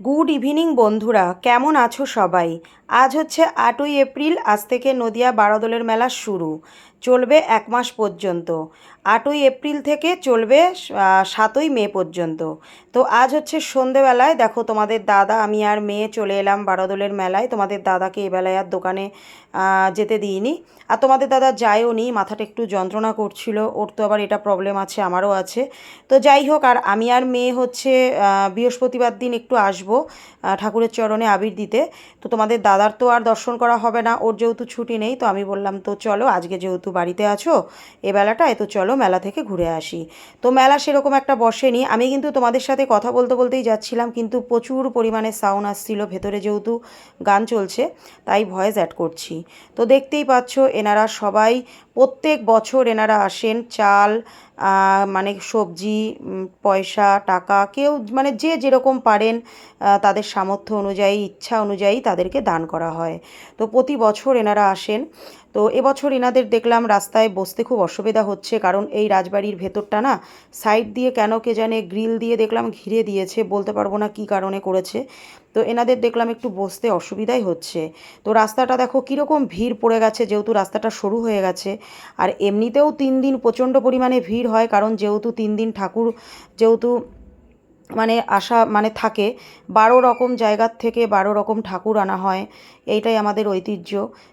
Good evening বন্ধুরা কেমন আছো সবাই? আজ হচ্ছে আটই এপ্রিল, আজ থেকে নদিয়া বারোদলের মেলা শুরু। চলবে এক মাস পর্যন্ত। আটই এপ্রিল থেকে চলবে সাতই মে পর্যন্ত। তো আজ হচ্ছে সন্ধেবেলায়, দেখো তোমাদের দাদা, আমি আর মেয়ে চলে এলাম বারোদলের মেলায়। তোমাদের দাদাকে এবেলায় আর দোকানে যেতে দিইনি। আর তোমাদের দাদা যায়ও নি, মাথাটা একটু যন্ত্রণা করছিল, ওর তো আবার এটা প্রবলেম আছে, আমারও আছে। তো যাই হোক, আর আমি আর মেয়ে হচ্ছে বৃহস্পতিবার দিন একটু আসব ঠাকুরের চরণে আবির দিতে। তো তোমাদের দাদার তো আর দর্শন করা হবে না, ওর যেহেতু ছুটি নেই, তো আমি বললাম, তো চলো, আজকে যেহেতু বাড়িতে আছো, এ বেলাটায় তো চলো মেলা থেকে ঘুরে আসি। তো মেলা সেরকম একটা বসেনি। আমি কিন্তু তোমাদের সাথে কথা বলতে বলতেই যাচ্ছিলাম, কিন্তু প্রচুর পরিমাণে সাউন্ড আসছিল, ভেতরে যেহেতু গান চলছে, তাই ভয়েস অ্যাড করছি। তো দেখতেই পাচ্ছ, এনারা সবাই, প্রত্যেক বছর এনারা আসেন, চাল মানে সবজি পয়সা, টাকা, কেউ মানে যে যেরকম পারেন তাদের সামর্থ্য অনুযায়ী, ইচ্ছা অনুযায়ী তাদেরকে দান করা হয়। তো প্রতি বছর এনারা আসেন। তো এবছর এনাদের দেখলাম রাস্তায় বসতে খুব অসুবিধা হচ্ছে, কারণ এই রাজবাড়ির ভেতরটা না সাইড দিয়ে কেন কে জানে গ্রিল দিয়ে দেখলাম ঘিরে দিয়েছে, বলতে পারব না কী কারণে করেছে। তো এনাদের দেখলাম একটু বসতে অসুবিধাই হচ্ছে। তো রাস্তাটা দেখো কীরকম ভিড় পড়ে গেছে, যেহেতু রাস্তাটা সরু হয়ে গেছে। আর এমনিতেও তিন দিন প্রচণ্ড পরিমাণে ভিড় হয়, কারণ যেহেতু তিন দিন ঠাকুর যেহেতু মানে আসা মানে থাকে, বারো রকম জায়গার থেকে বারো রকম ঠাকুর আনা হয়। এইটাই আমাদের ঐতিহ্য।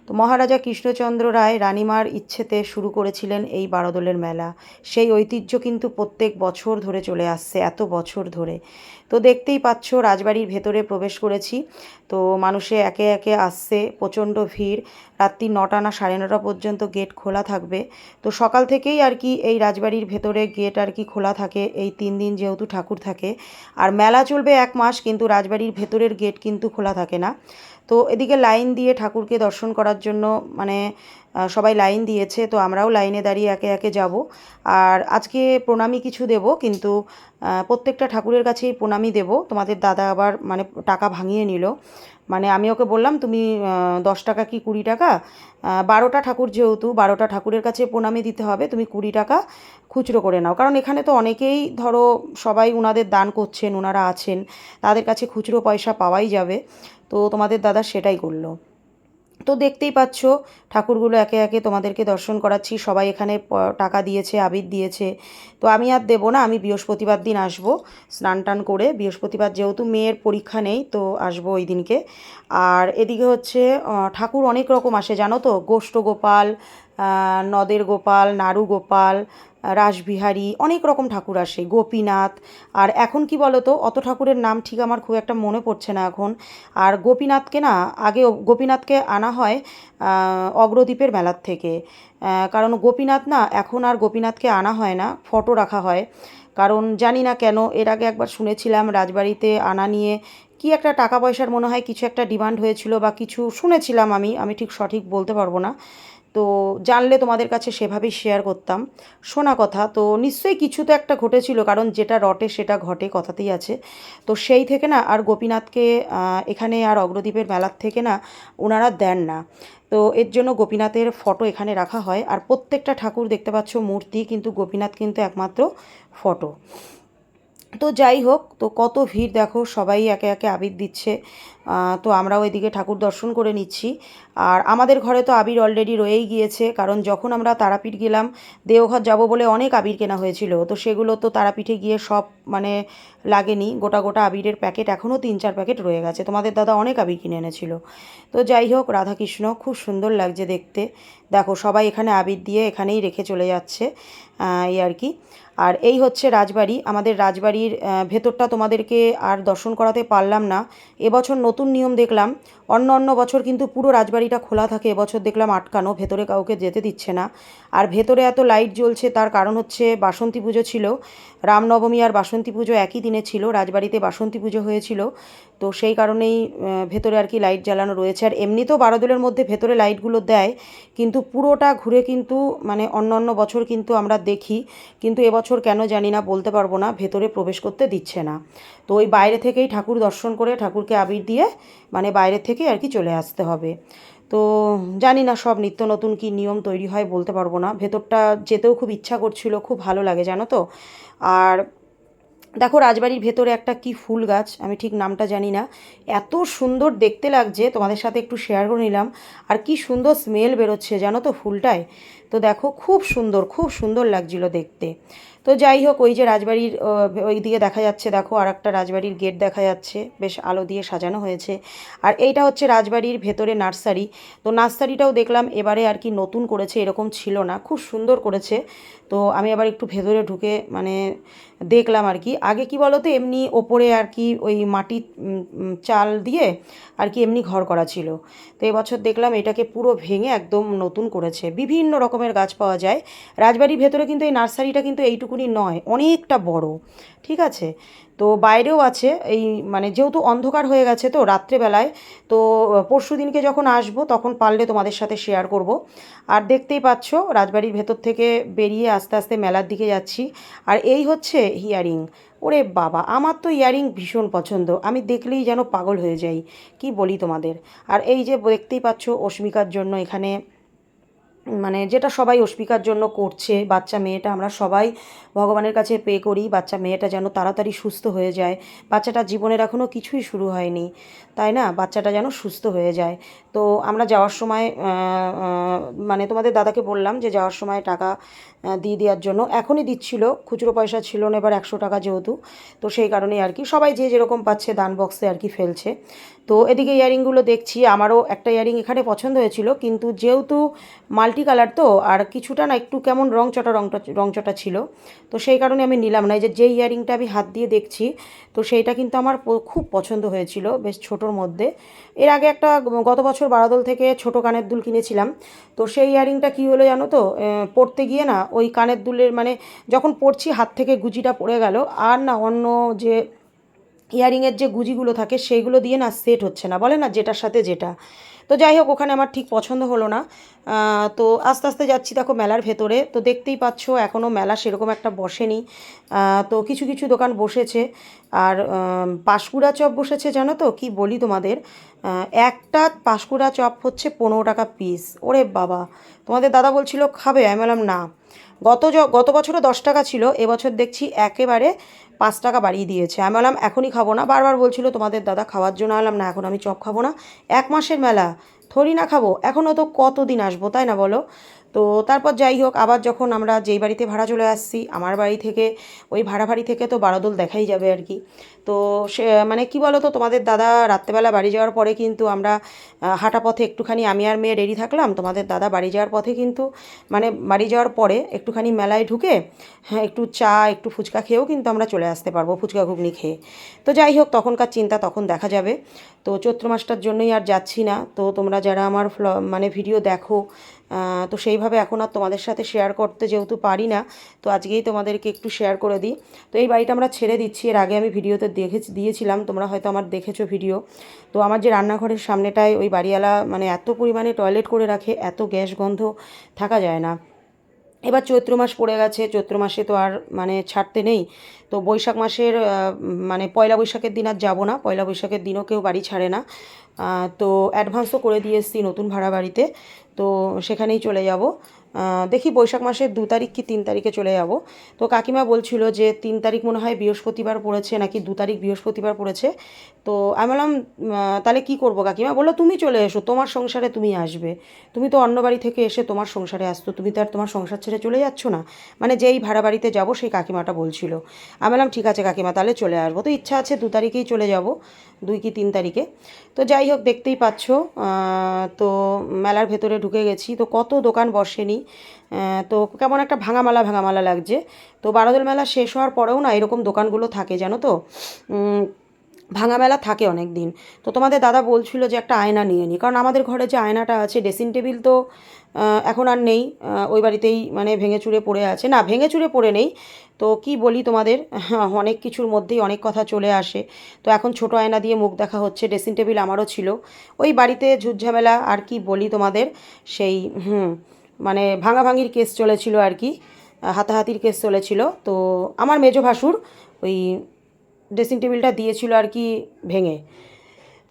তো মহারাজা কৃষ্ণচন্দ্র রায় রানিমার ইচ্ছেতে শুরু করেছিলেন এই বারোদলের মেলা। সেই ঐতিহ্য কিন্তু প্রত্যেক বছর ধরে চলে আসছে, এত বছর ধরে। তো দেখতেই পাচ্ছ, রাজবাড়ির ভেতরে প্রবেশ করেছি। তো মানুষে একে একে আসছে, প্রচণ্ড ভিড়। রাত্রি নটা না সাড়ে নটা পর্যন্ত গেট খোলা থাকবে। তো সকাল থেকেই আর কি এই রাজবাড়ির ভেতরে গেট আর কি খোলা থাকে, এই তিন দিন যেহেতু ঠাকুর থাকে। আর মেলা চলবে এক মাস, কিন্তু রাজবাড়ির ভেতরের গেট কিন্তু খোলা থাকে না। তো এদিকে লাইন দিয়ে ঠাকুরকে দর্শন করার জন্য মানে সবাই লাইন দিয়েছে, তো আমরাও লাইনে দাঁড়িয়ে একে একে যাব। আর আজকে প্রণামী কিছু দেব, কিন্তু প্রত্যেকটা ঠাকুরের কাছেই প্রণামী দেব। তোমাদের দাদা আবার মানে টাকা ভাঙিয়ে নিল। মানে আমি ওকে বললাম, তুমি দশ টাকা কি কুড়ি টাকা? বারোটা ঠাকুর যেহেতু, বারোটা ঠাকুরের কাছে প্রণামী দিতে হবে, তুমি কুড়ি টাকা খুচরো করে নাও। কারণ এখানে তো অনেকেই, ধরো, সবাই উনাদের দান করছেন ওনারা আছেন, তাদের কাছে খুচরো পয়সা পাওয়াই যাবে। তো তোমাদের দাদা সেটাই করল। তো দেখতেই পাচ্ছ, ঠাকুরগুলো একে একে তোমাদেরকে দর্শন করাচ্ছি, সবাই এখানে টাকা দিয়েছে, আবির দিয়েছে। তো আমি আর দেবো না, আমি বৃহস্পতিবার দিন আসব স্নান টান করে। বৃহস্পতিবার যেহেতু মেয়ের পরীক্ষা নেই, তো আসব ওই দিনকে। আর এদিকে হচ্ছে ঠাকুর অনেক রকম আসে, জানো তো? গোষ্ঠ গোপাল নদের গোপাল, নাড়ু গোপাল রাসবিহারী, অনেক রকম ঠাকুর আসে, গোপীনাথ, আর এখন কি বলো তো অত ঠাকুরের নাম ঠিক আমার খুব একটা মনে পড়ছে না এখন। আর গোপীনাথকে না, আগে গোপীনাথকে আনা হয় অগ্রদ্বীপের মেলার থেকে। কারণ গোপীনাথ না, এখন আর গোপীনাথকে আনা হয় না, ফটো রাখা হয়। কারণ জানি না কেন, এর আগে একবার শুনেছিলাম রাজবাড়িতে আনা নিয়ে কি একটা টাকা পয়সার মনে হয়, কিছু একটা ডিমান্ড হয়েছিল বা কিছু শুনেছিলাম আমি আমি ঠিক সঠিক বলতে পারব না। তো জানলে তোমাদের কাছে সেভাবেই শেয়ার করতাম। শোনা কথা, তো নিশ্চয়ই কিছু তো একটা ঘটেছিল, কারণ যেটা রটে সেটা ঘটে কথাতেই আছে। তো সেই থেকে না, আর গোপীনাথকে এখানে আর অগ্রদ্বীপের মেলার থেকে না ওনারা দেন না। তো এর জন্য গোপীনাথের ফটো এখানে রাখা হয়, আর প্রত্যেকটা ঠাকুর দেখতে পাচ্ছ মূর্তি, কিন্তু গোপীনাথ কিন্তু একমাত্র ফটো তো যাই হোক, তো কত ভিড় দেখো, সবাই একে একে আবির দিচ্ছে। তো আমরাও এদিকে ঠাকুর দর্শন করে নিচ্ছি। আর আমাদের ঘরে তো আবির অলরেডি রয়েই গিয়েছে, কারণ যখন আমরা তারাপীঠ গেলাম, দেওঘর যাব বলে অনেক আবির কেনা হয়েছিল। তো সেগুলো তো তারাপীঠে গিয়ে সব মানে লাগেনি, গোটা গোটা আবিরের প্যাকেট এখনও তিন চার প্যাকেট রয়ে গেছে। তোমাদের দাদা অনেক আবির কিনে এনেছিল। তো যাই হোক, রাধাকৃষ্ণ, খুব সুন্দর লাগছে দেখতে। দেখো, সবাই এখানে আবির দিয়ে এখানেই রেখে চলে যাচ্ছে এই আর কি। আর এই হচ্ছে রাজবাড়ি। আমাদের রাজবাড়ির ভেতরটা তোমাদেরকে আর দর্শন করাতে পারলাম না। এবছর নতুন নিয়ম দেখলাম। অন্য অন্য বছর কিন্তু পুরো রাজবাড়িটা খোলা থাকে, এবছর দেখলাম আটকানো, ভেতরে কাউকে যেতে দিচ্ছে না। আর ভেতরে এত লাইট জ্বলছে, তার কারণ হচ্ছে বাসন্তী পুজো ছিল। রামনবমী আর বাসন্তী পুজো একই দিনে ছিল, রাজবাড়িতে বাসন্তী পুজো হয়েছিল। তো সেই কারণেই ভেতরে আর কি লাইট জ্বালানো রয়েছে। আর এমনিতেও বারোদলের মধ্যে ভেতরে লাইটগুলো দেয়, কিন্তু পুরোটা ঘুরে কিন্তু মানে অন্য অন্য বছর কিন্তু আমরা দেখি, কিন্তু এবছর কেন জানি না, বলতে পারব না, ভেতরে প্রবেশ করতে দিচ্ছে না। তো ওই বাইরে থেকেই ঠাকুর দর্শন করে ঠাকুরকে আবির দিয়ে মানে বাইরে থেকেই আর কি চলে আসতে হবে। তো জানি না সব নিত্য নতুন কি নিয়ম তৈরি হয়, বলতে পারব না। ভেতরটা যেতেও খুব ইচ্ছা করছিল, খুব ভালো লাগে, জানো তো? আর দেখো রাজবাড়ির ভেতরে একটা কি ফুল গাছ, আমি ঠিক নামটা জানি না। এত সুন্দর দেখতে লাগছে, তোমাদের সাথে একটু শেয়ার করে নিলাম। আর কি সুন্দর স্মেল বেরোচ্ছে, জানো তো ফুলটায়? তো দেখো খুব সুন্দর খুব সুন্দর লাগছিল দেখতে। তো যাই হোক, ওই যে রাজবাড়ির ওই দিকে দেখা যাচ্ছে, দেখো আর একটা রাজবাড়ির গেট দেখা যাচ্ছে, বেশ আলো দিয়ে সাজানো হয়েছে। আর এইটা হচ্ছে রাজবাড়ির ভেতরে নার্সারি। তো নার্সারিটাও দেখলাম, এবারে আর কি নতুন করেছে, এরকম ছিল না, খুব সুন্দর করেছে। তো আমি আবার একটু ভেতরে ঢুকে মানে দেখলাম আর কি। আগে কি বলো তো এমনি ওপরে আর কি ওই মাটির চাল দিয়ে আর কি এমনি ঘর করা ছিল। তো এবছর দেখলাম এটাকে পুরো ভেঙে একদম নতুন করেছে। বিভিন্ন রকমের গাছ পাওয়া যায়। রাজবাড়ির ভেতরে কিন্তু এই নার্সারিটা কিন্তু এইটুকুনি নয়, অনেকটা বড়, ঠিক আছে? তো বাইরেও আছে, এই মানে যেহেতু অন্ধকার হয়ে গেছে তো রাত্রেবেলায়, তো পরশু দিনকে যখন আসব তখন পারলে তোমাদের সাথে শেয়ার করব। আর দেখতেই পাচ্ছ, রাজবাড়ির ভেতর থেকে বেরিয়ে আস্তে আস্তে মেলার দিকে যাচ্ছি। আর এই হচ্ছে হিয়ারিং ওরে বাবা, আমার তো ইয়ারিং ভীষণ পছন্দ, আমি দেখলেই যেন পাগল হয়ে যাই, কি বলি তোমাদের? আর এই যে দেখতেই পাচ্ছ অস্মিকার জন্য এখানে মানে যেটা সবাই অস্মিকার জন্য করছে, বাচ্চা মেয়েটা আমরা সবাই ভগবানের কাছে পে করি, বাচ্চা মেয়েটা যেন তাড়াতাড়ি সুস্থ হয়ে যায়। বাচ্চাটা জীবনের এখনও কিছুই শুরু হয়নি, তাই না? বাচ্চাটা যেন সুস্থ হয়ে যায়। তো আমরা যাওয়ার সময় মানে তোমাদের দাদাকে বললাম যে যাওয়ার সময় টাকা দিয়ে দেওয়ার জন্য। এখনই দিচ্ছিল, খুচরো পয়সা ছিল না এবার একশো টাকা যেহেতু, তো সেই কারণেই আর কি। সবাই যে যেরকম পাচ্ছে দান বক্সে আর কি ফেলছে। তো এদিকে ইয়ারিংগুলো দেখছি, আমারও একটা ইয়ারিং এখানে পছন্দ হয়েছিল, কিন্তু যেহেতু মাল্টি কালার তো, আর কিছুটা না একটু কেমন রং চটা রংটা রংচটা ছিল। তো সেই কারণে আমি নিলাম না, এই যে যে ইয়ারিংটা আমি হাত দিয়ে দেখছি, তো সেইটা কিন্তু আমার খুব পছন্দ হয়েছিল বেশ ছোটোর মধ্যে। এর আগে একটা গত বছর বারাদল থেকে ছোট কানের দুল কিনেছিলাম, তো সেই ইয়ারিংটা কী হলো জানো তো পড়তে গিয়ে না ওই কানের দুলের মানে যখন পড়ছি হাত থেকে গুজিটা পড়ে গেল, আর না অন্য যে ইয়ারিংয়ের যে গুজিগুলো থাকে, সেইগুলো দিয়ে না সেট হচ্ছে না, বলে না যেটার সাথে যেটা। তো যাই হোক, ওখানে আমার ঠিক পছন্দ হলো না। তো আস্তে আস্তে যাচ্ছি দেখো মেলার ভেতরে। তো দেখতেই পাচ্ছ এখনও মেলা সেরকম একটা বসেনি। তো কিছু কিছু দোকান বসেছে। আর পাঁশকুড়া চপ বসেছে, জানো তো? কি বলি তোমাদের? একটা পাঁশকুড়া চপ হচ্ছে পনেরো টাকা পিস ওরে বাবা! তোমাদের দাদা বলছিল, খাবে? আমি বললাম, না। গত গত বছরও দশ টাকা ছিল, এবছর দেখছি একেবারে পাঁচ টাকা বাড়িয়ে দিয়েছে। আমি বললাম, এখনই খাব না। বারবার বলছিল, তোমাদের দাদা খাওয়ার জন্য। আলাম না, এখন আমি চপ খাব না। এক মাসের মেলা, থরি না খাব, এখনও তো কতদিন আসব, তাই না বলো? তো তারপর যাই হোক, আবার যখন আমরা যেই বাড়িতে ভাড়া চলে আসছি, আমার বাড়ি থেকে, ওই ভাড়া বাড়ি থেকে তো বারোদোল দেখাই যাবে আর কি। তো সে মানে কি বলো তো তোমাদের দাদা রাত্রেবেলা বাড়ি যাওয়ার পরে কিন্তু আমরা হাঁটা পথে একটুখানি আমি আর মেয়ে রেডি থাকলাম, তোমাদের দাদা বাড়ি যাওয়ার পথে কিন্তু মানে বাড়ি যাওয়ার পরে একটুখানি মেলায় ঢুকে হ্যাঁ একটু চা, একটু ফুচকা খেয়েও কিন্তু আমরা চলে আসতে পারব ফুচকা ঘুগনি খেয়ে। তো যাই হোক, তখনকার চিন্তা তখন দেখা যাবে। তো চৈত্র মাসটার জন্যই আর যাচ্ছি না। তো তোমরা যারা আমার মানে ভিডিও দেখো তো সেইভাবে এখন আর তোমাদের সাথে শেয়ার করতে যেহেতু পারি না, তো আজকেই তোমাদেরকে একটু শেয়ার করে দিই। তো এই বাড়িটা আমরা ছেড়ে দিচ্ছি, এর আগে আমি ভিডিওতে দেখে দিয়েছিলাম, তোমরা হয়তো আমার দেখেছ ভিডিও তো আমার যে রান্নাঘরের সামনেটায় ওই বাড়িওয়ালা মানে এত পরিমাণে টয়লেট করে রাখে, এত গ্যাস গন্ধ থাকা যায় না। এবার চৈত্র মাস পড়ে গেছে, চৈত্র মাসে তো আর মানে ছাড়তে নেই। তো বৈশাখ মাসের মানে পয়লা বৈশাখের দিন আর যাব না, পয়লা বৈশাখের দিনও কেউ বাড়ি ছাড়ে না। তো অ্যাডভান্সও করে দিয়ে এসেছি নতুন ভাড়া বাড়িতে। তো সেখানেই চলে যাব। দেখি বৈশাখ মাসের দু তারিখ কি তিন তারিখে চলে যাব। তো কাকিমা বলছিল যে তিন তারিখ মনে হয় বৃহস্পতিবার পড়েছে নাকি দু তারিখ বৃহস্পতিবার পড়েছে। তো আমি বললাম তাহলে কি করব কাকিমা? বলল, তুমি চলে এসো, তোমার সংসারে তুমি আসবে। তুমি তো অন্য বাড়ি থেকে এসে তোমার সংসারে আসতো তুমি তো আর তোমার সংসার ছেড়ে চলে যাচ্ছ না। মানে যেই ভাড়া বাড়িতে যাব সেই কাকিমাটা বলছিল। আমি বললাম, ঠিক আছে কাকিমা, তাহলে চলে আসব। তো ইচ্ছা আছে দু তারিখেই চলে যাব, দুই কি তিন তারিখে। তো যাই হোক, দেখতেই পাচ্ছ তো মেলার ভেতরে ঢুকে গেছি। তো কত দোকান বসেনি তো কেমন একটা ভাঙামালা ভাঙামালা লাগছে। তো বারোদল মেলা শেষ হওয়ার পরেও না এরকম দোকানগুলো থাকে, জানো তো? ভাঙা মেলা থাকে অনেক দিন তো তোমাদের দাদা বলছিল যে একটা আয়না নিয়ে নিই কারণ আমাদের ঘরে যে আয়নাটা আছে, ড্রেসিং টেবিল তো এখন আর নেই ওই বাড়িতেই মানে ভেঙে চুরে পড়ে আছে। না, ভেঙে চুরে পড়ে নেই। তো কি বলি তোমাদের? অনেক কিছুর মধ্যেই অনেক কথা চলে আসে। তো এখন ছোট আয়না দিয়ে মুখ দেখা হচ্ছে, ড্রেসিং টেবিল আমারও ছিল। ওই বাড়িতে ঝুটঝামেলা, আর কি বলি তোমাদের? সেই, হুম মানে ভাঙাভাঙির কেস চলেছিল আর কি হাতাহাতির কেস চলেছিল। তো আমার মেজো ভাসুর ওই ড্রেসিং টেবিলটা দিয়েছিল আর কি ভেঙে।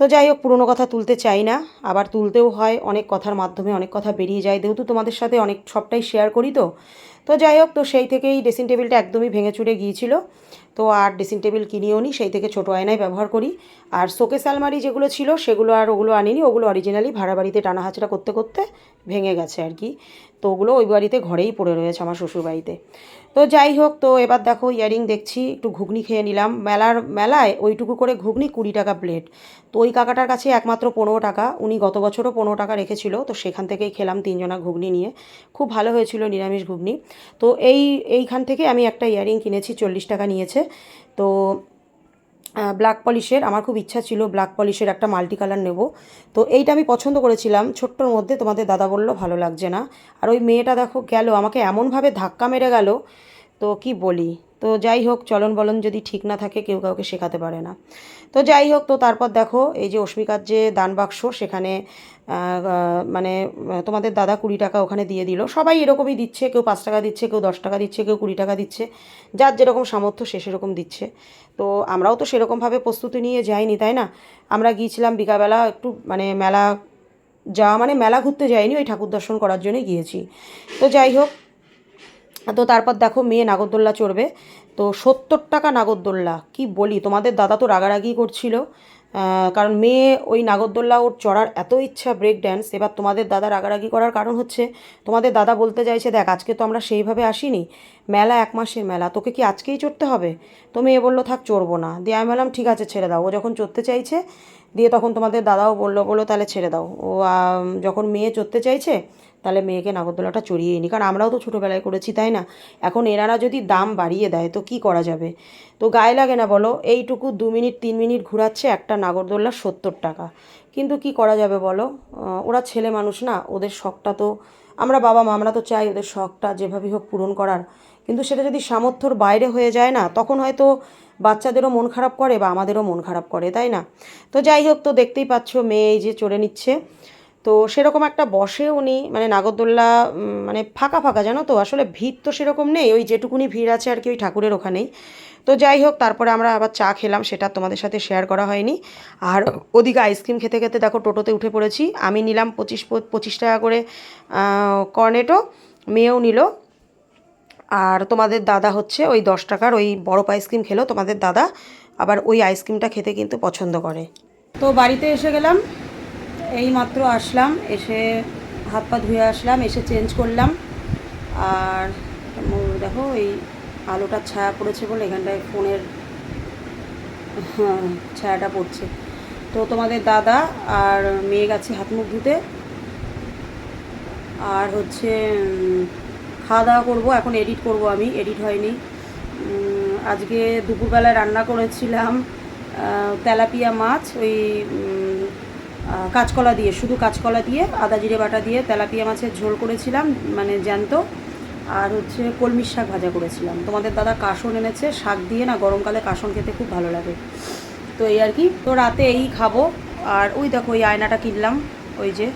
তো যাই হোক, পুরোনো কথা তুলতে চাই না। আবার তুলতেও হয়, অনেক কথার মাধ্যমে অনেক কথা বেরিয়ে যায়। যেহেতু তোমাদের সাথে অনেক সবটাই শেয়ার করি তো। তো যাই হোক, তো সেই থেকেই ড্রেসিং টেবিলটা একদমই ভেঙে চুরে গিয়েছিল। তো আর ড্রেসিং টেবিল কিনিও নি, সেই থেকে ছোটো আয়নায় ব্যবহার করি। আর শোকেস আলমারি যেগুলো ছিল, সেগুলো আর ওগুলো আনিনি, ওগুলো অরিজিনালি ভাড়া বাড়িতে টানা হাঁচড়া করতে করতে ভেঙে গেছে আর কি। তো ওগুলো ওই বাড়িতে ঘরেই পড়ে রয়েছে আমার শ্বশুর বাড়িতে। তো যাই হোক, তো এবার দেখো ইয়ারিং দেখছি, একটু ঘুগনি খেয়ে নিলাম। মেলার, মেলায় ওইটুকু করে ঘুগনি কুড়ি টাকা প্লেট তো ওই কাকাটার কাছে একমাত্র পনেরো টাকা, উনি গত বছরও পনেরো টাকা রেখেছিল, তো সেখান থেকেই খেলাম তিনজনা ঘুগনি নিয়ে। খুব ভালো হয়েছিল নিরামিষ ঘুগনি। তো এই, এইখান থেকে আমি একটা ইয়ারিং কিনেছি, চল্লিশ টাকা নিয়েছে। তো ব্ল্যাক পলিশের আমার খুব ইচ্ছা ছিল ব্ল্যাক পলিশের একটা মাল্টি কালার নেব। তো এইটা আমি পছন্দ করেছিলাম, ছোট্টর মধ্যে তোমাদের দাদা বলল ভালো লাগছে না। আর ওই মেয়েটা দেখো গেল, আমাকে এমনভাবে ধাক্কা মেরে গেল, তো কি বলি? তো যাই হোক, চলন বলন যদি ঠিক না থাকে, কেউ কাউকে শেখাতে পারে না। তো যাই হোক, তো তারপর দেখো, এই যে অস্মিকার যে দান বাক্স, সেখানে মানে তোমাদের দাদা কুড়ি টাকা ওখানে দিয়ে দিল। সবাই এরকমই দিচ্ছে, কেউ পাঁচ টাকা দিচ্ছে, কেউ দশ টাকা দিচ্ছে, কেউ কুড়ি টাকা দিচ্ছে। যার যেরকম সামর্থ্য, সে সেরকম দিচ্ছে। তো আমরাও তো সেরকমভাবে প্রস্তুতি নিয়ে যাইনি, তাই না? আমরা গিয়েছিলাম বিকালবেলা একটু মানে মেলা, যাওয়া মানে মেলা ঘুরতে যাইনি, ওই ঠাকুর দর্শন করার জন্যই গিয়েছি। তো যাই হোক তো তারপর দেখো মেয়ে নাগরদোল্লা চড়বে। তো সত্তর টাকা নাগরদোল্লা, কি বলি? তোমাদের দাদা তো রাগারাগি করছিল। কারণ মেয়ে ওই নাগরদোল্লা ওর চড়ার এত ইচ্ছা ব্রেক ড্যান্স এবার তোমাদের দাদা রাগারাগি করার কারণ হচ্ছে, তোমাদের দাদা বলতে চাইছে, দেখ, আজকে তো আমরা সেইভাবে আসিনি, মেলা এক মাসের মেলা, তোকে কি আজকেই চড়তে হবে? তো মেয়ে বলল, থাক, চড়বো না। দিয়ে আমি বললাম, ঠিক আছে, ছেড়ে দাও। ও যখন চড়তে চাইছে দিয়ে তখন তোমাদের দাদাও বলল বলল, তাহলে ছেড়ে দাও। ও যখন মেয়ে চড়তে চাইছে, তাহলে মেয়েকে নাগরদোলাটা চড়িয়ে নিই কারণ আমরাও তো ছোটোবেলায় করেছি, তাই না? এখন এনারা যদি দাম বাড়িয়ে দেয়, তো কি করা যাবে? তো গায়ে লাগে না, বলো? এইটুকু দু মিনিট, তিন মিনিট ঘুরাচ্ছে একটা নাগরদোল্লা সত্তর টাকা। কিন্তু কি করা যাবে, বলো? ওরা ছেলে মানুষ না, ওদের শখটা তো, আমরা বাবা মা আমরা তো চাই ওদের শখটা যেভাবেই হোক পূরণ করার। কিন্তু সেটা যদি সামর্থ্যর বাইরে হয়ে যায় না, তখন হয়তো বাচ্চাদেরও মন খারাপ করে বা আমাদেরও মন খারাপ করে, তাই না? তো যাই হোক, তো দেখতেই পাচ্ছ মেয়ে এই যে চড়ে নিচ্ছে। তো সেরকম একটা বসে উনি মানে নাগরদোল্লা মানে ফাঁকা ফাঁকা, জানো তো? আসলে ভিড় তো সেরকম নেই, ওই যেটুকুনি ভিড় আছে আর কি, ওই ঠাকুরের ওখানেই। তো যাই হোক, তারপরে আমরা আবার চা খেলাম, সেটা তোমাদের সাথে শেয়ার করা হয়নি। আর ওদিকে আইসক্রিম খেতে খেতে দেখো টোটোতে উঠে পড়েছি। আমি নিলাম পঁচিশ পঁচিশ টাকা করে কর্নেটো মেয়েও নিল। আর তোমাদের দাদা হচ্ছে ওই দশ টাকার ওই বরফ আইসক্রিম খেলো, তোমাদের দাদা আবার ওই আইসক্রিমটা খেতে কিন্তু পছন্দ করে। তো বাড়িতে এসে গেলাম এই মাত্র আসলাম, এসে হাত পা ধুয়ে আসলাম, এসে চেঞ্জ করলাম। আর দেখো এই আলোটার ছায়া পড়েছে বলে এখানটায় ফোনের, ছায়াটা পড়ছে। তো তোমাদের দাদা আর মেয়ে গেছে হাত মুখ ধুতে। আর হচ্ছে খাওয়া দাওয়া করব, এখন এডিট করব আমি এডিট হয়নি। আজকে দুপুরবেলায় রান্না করেছিলাম তেলাপিয়া মাছ, ওই কাঁচকলা দিয়ে, শুধু কাঁচকলা দিয়ে, আদা জিরে বাটা দিয়ে তেলাপিয়া মাছের ঝোল করেছিলাম মানে জ্যান্ত। আর হচ্ছে কলমির শাক ভাজা করেছিলাম। তোমাদের দাদা কাসন এনেছে, শাক দিয়ে না গরমকালে কাসন খেতে খুব ভালো লাগে। তো এই আর কি, তো রাতে এই খাব। আর ওই দেখো ওই আয়নাটা কিনলাম, ওই যে।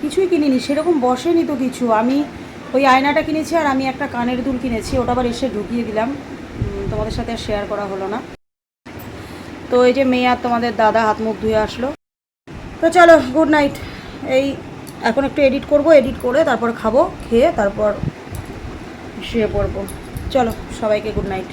কিছুই কিনিনি, সেরকম বসেনি তো কিছু। আমি ওই আয়নাটা কিনেছি আর আমি একটা কানের দুল কিনেছি, ওটা আবার এসে ঢুকিয়ে দিলাম। তোমাদের সাথে আর শেয়ার করা হলো না। তো এই যে মেয়ে আর তোমাদের দাদা হাত মুখ ধুয়ে আসলো। তো চলো গুড নাইট এই এখন একটু এডিট করব এডিট করে তারপর খাব, খেয়ে তারপর শুয়ে পড়ব। চলো, সবাইকে গুড নাইট